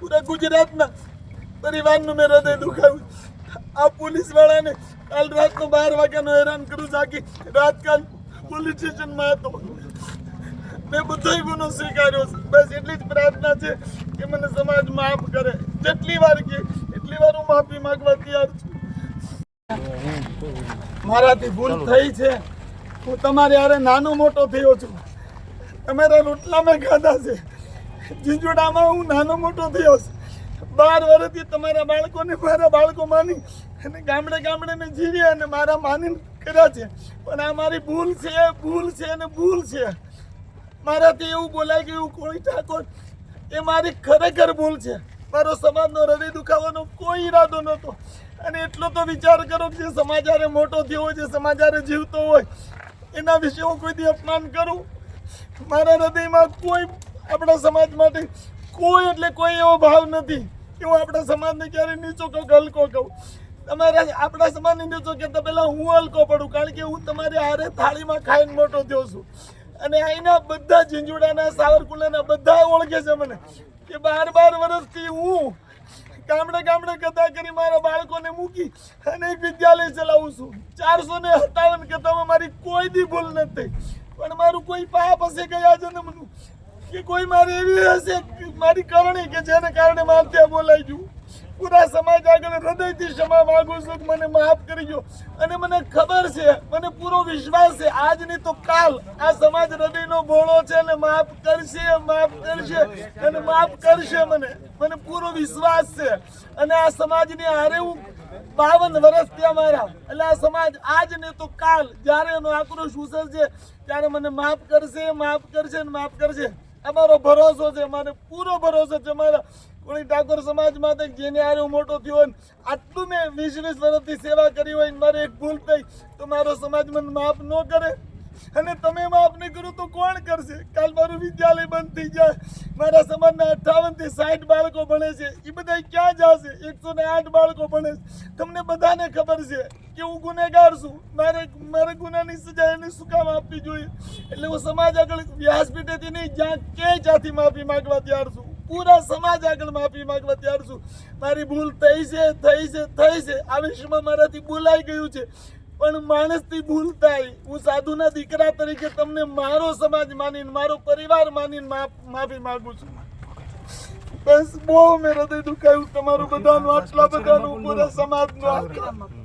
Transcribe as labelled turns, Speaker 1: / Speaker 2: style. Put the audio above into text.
Speaker 1: પૂરા ગુજરાતના પરિવારનું મેં હૃદય દુખાવ્યું. આ પોલીસ વાળાને કાલ રાતનો બાર વાગ્યાનો હેરાન કરું સાકી રાત કાલ પોલીસ સ્ટેશનમાં હતો. મેં બધો ગુનો સ્વીકાર્યો છે. બસ એટલી જ પ્રાર્થના છે કે મને સમાજ માફ કરે. જેટલી વાર કે એટલી વાર હું માફી માંગવા તૈયાર છું. મારાથી ભૂલ થઈ છે. હું તમારે હારે નાનો મોટો થયો છું. તમારા રોટલા મેં ખાધા છે. ઝીંઝુડામાં હું નાનો મોટો થયો છું. બાર વર્ષથી તમારા બાળકોને મારા બાળકો માની અને ગામડે ગામડે મેં જીવ્યા અને મારા માની કર્યા છે. પણ આ મારી ભૂલ છે ભૂલ છે અને ભૂલ છે. મારાથી એવું બોલાઈ ગયું કોઈ ઠાકોર, એ મારી ખરેખર ભૂલ છે. મારો સમાજનો હૃદય દુખાવાનો કોઈ ઈરાદો નહોતો. અને એટલો તો વિચાર કરો કે જે સમાજ મોટો થયો હોય, જે સમાચારે જીવતો હોય, એના વિશે હું કોઈથી અપમાન કરું? મારા હૃદયમાં કોઈ આપણા સમાજ માટે કોઈ એટલે કોઈ એવો ભાવ નથી. કે હું આપણા સમાજને ક્યારેય નીચો કહું હલકો કહું. તમારા આપણા સમાજને નીચો કહેતા પહેલાં હું હલકો પડું, કારણ કે હું તમારી હારે થાળીમાં ખાઈને મોટો થયો છું. અને અહીંના બધા ઝીંઝુડાના સાવરકુલાના બધા ઓળખે છે મને કે બાર બાર વર્ષથી હું ગામડે ગામડે કથા કરી મારા બાળકોને મૂકી અને વિદ્યાલય ચલાવું છું. ચારસો ને સત્તાવન કથામાં મારી કોઈ દી ભૂલ નથી પણ મારું કોઈ પાપ હશે ગયા જન્મનું? કે કોઈ મારી એવી હશે મારી કરણી કે જેને કારણે ત્યાં બોલાઈ ગયું. પૂરા સમાજ આગળ હૃદયથી ક્ષમા માંગુ છું મને માફ કરી ગયો અને મને ખબર છે, મને પૂરો વિશ્વાસ છે આજ નહીં તો કાલ આ સમાજ હૃદયનો ભોળો છે અને માફ કરશે માફ કરશે અને માફ કરશે મને. મને પૂરો વિશ્વાસ છે. અને આ સમાજની હારે હું બાવન વર્ષ ત્યાં મારા. એટલે આ સમાજ આજ ને તો કાલ જ્યારે એનો આક્રોશ ઉછળશે, ત્યારે મને માફ કરશે માફ કરશે ને માફ કરશે. અમારો ભરોસો છે, મારે પૂરો ભરોસો છે. મારા કોઈ ઠાકોર સમાજ માટે જેને આરે હું મોટો થયો હોય આટલું મેં વીસ વીસ વર્ષથી સેવા કરી હોય મારે એક ભૂલ થઈ. તો મારો સમાજ મને માફ ન કરે. અને તમે માફ નહીં કરો તો કોણ કરશે? કાલ મારું વિદ્યાલય બંધ થઈ જાય. મારા સમાજના અઠાવનથી સાઠ બાળકો ભણે છે. એ બધા ક્યાં જશે? એકસો ને આઠ બાળકો ભણે છે. તમને બધાને ખબર છે કે હું ગુનેગાર છું. મારે મારે ગુનાની સજા એને શું કામ આપવી જોઈએ? એટલે હું સમાજ આગળ વ્યાસપીઠેથી નહીં, જ્યાં કે જ્યાંથી માફી માંગવા તૈયાર છું. પૂરા સમાજ આગળ માફી માંગવા તૈયાર છું. મારી ભૂલ થઈ છે થઈ છે થઈ છે. આ વિશ્વમાં મારાથી બોલાઈ ગયું છે. પણ માણસથી ભૂલ થાય. હું સાધુના દીકરા તરીકે તમને મારો સમાજ માનીને, મારો પરિવાર માનીને માફ માંગુ છું. બસ બહુ મેં હૃદય દુખાયું. તમારું બધાનું આટલા બધાનું પૂરા સમાજનું